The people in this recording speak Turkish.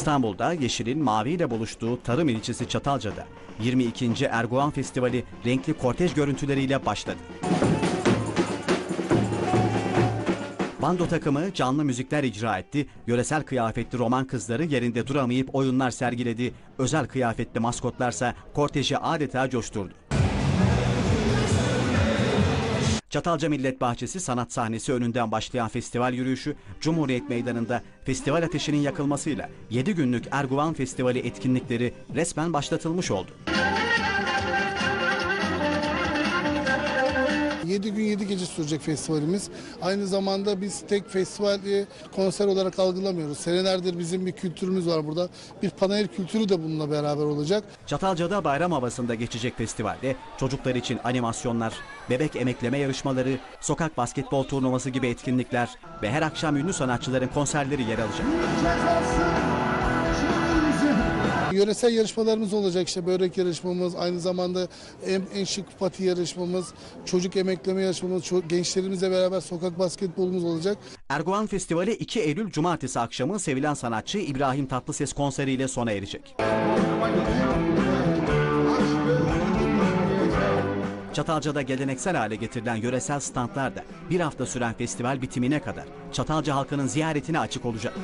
İstanbul'da yeşilin maviyle buluştuğu tarım ilçesi Çatalca'da 22. Erguvan Festivali renkli kortej görüntüleriyle başladı. Bando takımı canlı müzikler icra etti, yöresel kıyafetli roman kızları yerinde duramayıp oyunlar sergiledi, özel kıyafetli maskotlarsa korteji adeta coşturdu. Çatalca Millet Bahçesi sanat sahnesi önünden başlayan festival yürüyüşü Cumhuriyet Meydanı'nda festival ateşinin yakılmasıyla 7 günlük Erguvan Festivali etkinlikleri resmen başlatılmış oldu. 7 gün 7 gece sürecek festivalimiz. Aynı zamanda biz tek festivali konser olarak algılamıyoruz. Senelerdir bizim bir kültürümüz var burada. Bir panayır kültürü de bununla beraber olacak. Çatalca'da bayram havasında geçecek festivalde çocuklar için animasyonlar, bebek emekleme yarışmaları, sokak basketbol turnuvası gibi etkinlikler ve her akşam ünlü sanatçıların konserleri yer alacak. Yöresel yarışmalarımız olacak işte börek yarışmamız, aynı zamanda en, en şık pati yarışmamız, çocuk emekleme yarışmamız, ço- gençlerimizle beraber sokak basketbolumuz olacak. Erguvan Festivali 2 Eylül Cumartesi akşamı sevilen sanatçı İbrahim Tatlıses konseriyle sona erecek. Çatalca'da geleneksel hale getirilen yöresel standlar da bir hafta süren festival bitimine kadar Çatalca halkının ziyaretine açık olacak.